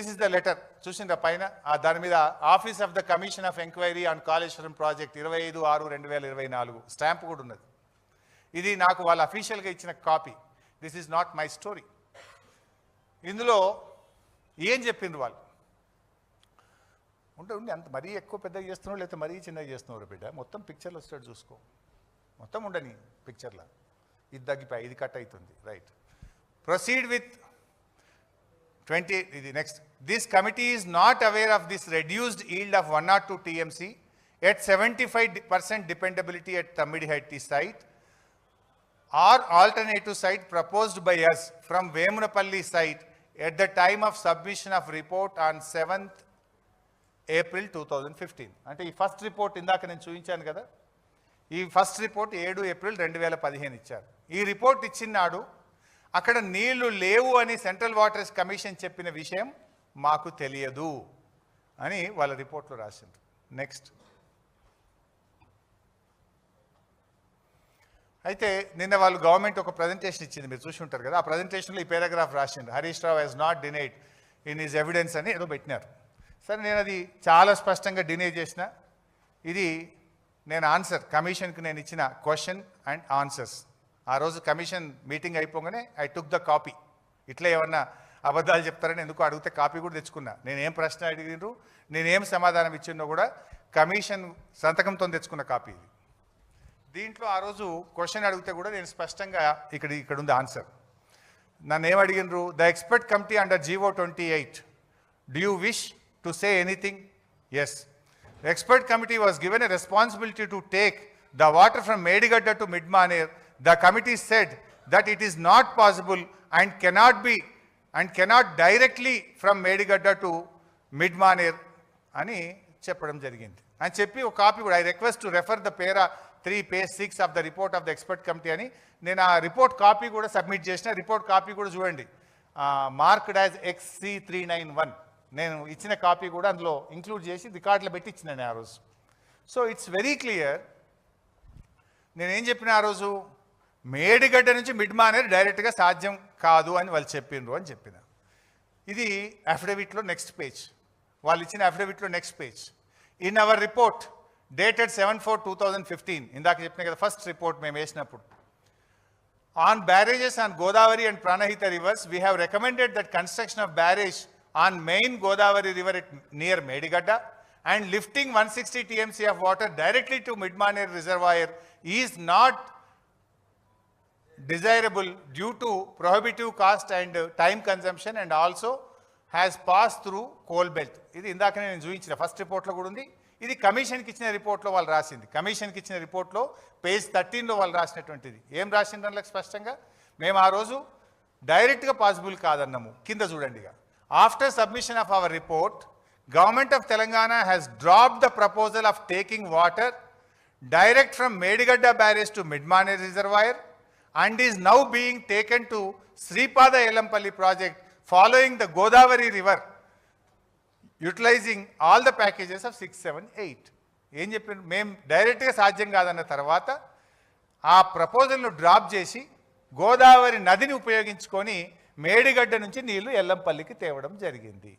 This is the letter చూసిందా పైన? దాని మీద office of the commission of enquiry on Kaleshwaram project ఇరవై ఐదు ఆరు రెండు వేల ఇరవై నాలుగు. స్టాంప్ కూడా ఉన్నది. ఇది నాకు వాళ్ళు అఫీషియల్గా ఇచ్చిన copy this is not my story ఇందులో ఏం చెప్పిండ్రు వాళ్ళు? ఉంటే ఉండి అంత మరీ ఎక్కువ పెద్దగా చేస్తున్నారు లేకపోతే మరీ చిన్నగా చేస్తున్నారు బిడ్డ? మొత్తం పిక్చర్లు వస్తాడు చూసుకో. మొత్తం ఉండని పిక్చర్లో ఇది తగ్గిపోయి ఇది కట్ అవుతుంది. రైట్ ప్రొసీడ్ విత్ ట్వంటీ ఇది next this committee is not aware of this reduced yield of one nought two TMC at seventy five percent dependability at Tammidihatti site or alternative site proposed by us from Vemunapalli site at the time of submission of report on seventh April two thousand fifteen అంటే ఈ first report ఇందాక నేను చూపించాను కదా. ఈ first report ఏడు April రెండు వేల పదిహేను ఇచ్చారు. ఈ రిపోర్ట్ ఇచ్చిన నాడు అక్కడ నీళ్ళు లేవు అని సెంట్రల్ వాటర్స్ కమిషన్ చెప్పిన విషయం మాకు తెలియదు అని వాళ్ళ రిపోర్ట్లో రాసింది నెక్స్ట్ అయితే నిన్న వాళ్ళు గవర్నమెంట్ ఒక ప్రజెంటేషన్ ఇచ్చింది మీరు చూసి ఉంటారు కదా. ఆ ప్రజెంటేషన్లో ఈ పారాగ్రాఫ్ రాసిండు Harish Rao he's not denied in is evidence అని ఏదో పెట్టినారు. సరే నేను అది చాలా స్పష్టంగా డినై చేసిన. ఇది నేను ఆన్సర్ కమిషన్కి నేను ఇచ్చిన క్వశ్చన్ అండ్ ఆన్సర్స్ ఆ రోజు కమిషన్ మీటింగ్ అయిపోగానే ఐ టుక్ ద కాపీ. ఇట్లా ఏమన్నా అబద్ధాలు చెప్తారని ఎందుకో అడిగితే కాపీ కూడా తెచ్చుకున్నా. నేను ఏం ప్రశ్న అడిగినరు నేనేం సమాధానం ఇచ్చిందో కూడా కమిషన్ సంతకంతో తెచ్చుకున్న కాపీ ఇది. దీంట్లో ఆ రోజు క్వశ్చన్ అడిగితే కూడా నేను స్పష్టంగా ఇక్కడ ఇక్కడ ఉంది ఆన్సర్. నన్ను ఏం అడిగినరు the expert committee under GO twenty eight do you wish to say anything? Yes expert committee was given a responsibility to take the water from Medigadda to mid Maner the committee said that it is not possible and cannot be and cannot directly from Medigadda to mid Maner అని చెప్పడం జరిగింది. అని చెప్పి ఒక copy కూడా I request to refer the para three page six of the report of the expert committee అని నేను ఆ రిపోర్ట్ కాపీ కూడా సబ్మిట్ చేసిన. రిపోర్ట్ కాపీ కూడా చూడండి. Marked as XC three nine one నేను ఇచ్చిన కాపీ కూడా అందులో ఇంక్లూడ్ చేసి రికార్డులో పెట్టి ఇచ్చిన నేను ఆ రోజు. సో ఇట్స్ వెరీ క్లియర్ నేనేం చెప్పిన ఆ రోజు? మేడిగడ్డ నుంచి మిడ్మా అనేది డైరెక్ట్గా సాధ్యం కాదు అని వాళ్ళు చెప్పిండ్రు అని చెప్పిన. ఇది అఫిడవిట్లో నెక్స్ట్ పేజ్. వాళ్ళు ఇచ్చిన అఫిడవిట్లో next page. In our report dated seven four two thousand fifteen ఇందాక చెప్పిన కదా ఫస్ట్ రిపోర్ట్ మేము వేసినప్పుడు. On barrages on Godavari and Pranahita rivers we have recommended that construction of barrage on main Godavari river it near Medigadda and lifting one sixty TMC of water directly to Mid Maner reservoir is not desirable due to prohibitive cost and time consumption and also has passed through coal belt. ఇది ఇందాక నేను చూపించిన first రిపోర్ట్లో కూడా ఉంది. ఇది కమిషన్కి ఇచ్చిన రిపోర్ట్లో వాళ్ళు రాసింది. కమిషన్కి ఇచ్చిన రిపోర్ట్లో పేజ్ థర్టీన్లో వాళ్ళు రాసినటువంటిది. ఏం రాసింది దాంట్లో స్పష్టంగా? మేము ఆ రోజు డైరెక్ట్గా పాసిబుల్ కాదన్నాము. కింద చూడండి ఇక. After submission of our report government of Telangana has drop the proposal of taking water direct from Medigadda barrage to Mid Mane reservoir and is now being taken to Sripada Yellampalli project following the Godavari river utilizing all the packages of six seven eight ఏం చెప్పారు? మేము డైరెక్ట్గా సాధ్యం కాదన్న తర్వాత ఆ ప్రపోజల్ను drop చేసి గోదావరి నదిని ఉపయోగించుకొని మేడిగడ్డ నుంచి నీళ్ళు ఎల్లంపల్లికి తేవడం జరిగింది.